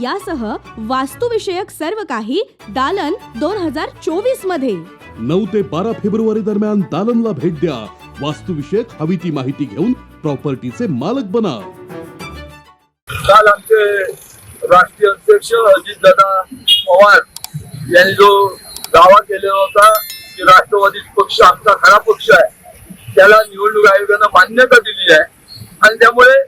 यासह वास्तुविषयक सर्व काही दालन दोन हजार चोवीसमध्ये. नऊ ते बारा फेब्रुवारी दरम्यान दालनला भेट द्या. वास्तुविषयक हवी ती माहिती घेऊन प्रॉपर्टीचे मालक बना. काल आमचे राष्ट्रीय अध्यक्ष अजितदादा पवार यांनी जो दावा केलेला होता की राष्ट्रवादी पक्ष आमचा खरा पक्ष आहे त्याला निवडणूक आयोगानं मान्यता दिली आहे. आणि त्यामुळे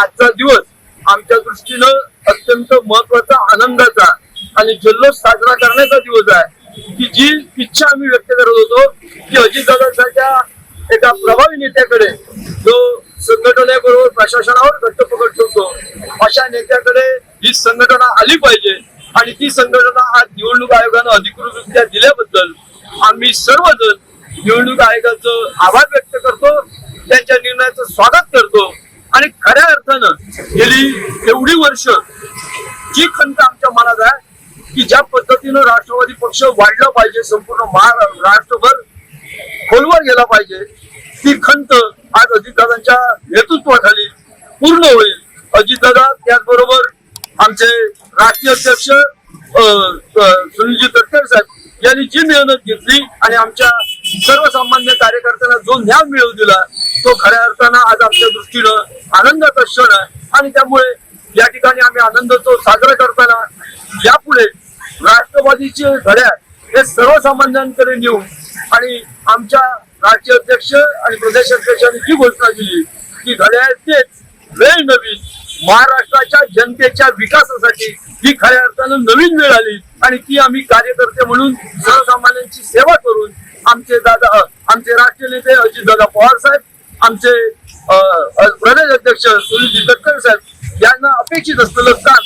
आजचा दिवस आमच्या दृष्टीनं अत्यंत महत्त्वाचा आनंदाचा आणि जल्लोष साजरा करण्याचा दिवस आहे. की जी इच्छा आम्ही व्यक्त करत होतो की अजितदादांसारख्या एका प्रभावी नेत्याकडे जो संघटनेबरोबर प्रशासनावर घट्ट पकड ठेवतो अशा नेत्याकडे ही संघटना आली पाहिजे आणि ती संघटना आज निवडणूक आयोगानं अधिकृतरित्या दिल्याबद्दल आम्ही सर्वजण निवडणूक आयोगाचं आभार व्यक्त करतो त्यांच्या निर्णयाचं स्वागत करतो गेली एवढी वर्ष. जी खंत आमच्या मनात आहे की ज्या पद्धतीनं राष्ट्रवादी पक्ष वाढला पाहिजे संपूर्ण महाराष्ट्रभर खोलवर गेला पाहिजे ती खंत आज अजितदादांच्या नेतृत्वाखाली पूर्ण होईल. अजितदादा त्याचबरोबर आमचे राष्ट्रीय अध्यक्ष सुनीलजी तटकर साहेब यांनी जी मेहनत घेतली आणि आमच्या सर्वसामान्य कार्यकर्त्यांना जो न्याय मिळवून दिला तो खऱ्या अर्थानं आज आमच्या दृष्टीनं आनंदाचा क्षण आहे. आणि त्यामुळे या ठिकाणी आम्ही आनंदोत्सव साजरा करताना यापुढे राष्ट्रवादीचे घड्याळ हे सर्वसामान्यांकडे नेऊन आणि आमच्या राज्य अध्यक्ष आणि प्रदेश अध्यक्षांनी जी घोषणा दिली की घड्याळ तेच वेळ नवीन महाराष्ट्राच्या जनतेच्या विकासासाठी ही खऱ्या अर्थानं नवीन वेळ आली आणि ती आम्ही कार्यकर्ते म्हणून सर्वसामान्यांची सेवा करून आमचे दादा आमचे राष्ट्रीय नेते अजितदादा पवार साहेब आमचे प्रदेश अध्यक्ष सुनील तटकरे साहेब यांना अपेक्षित असलेलं काम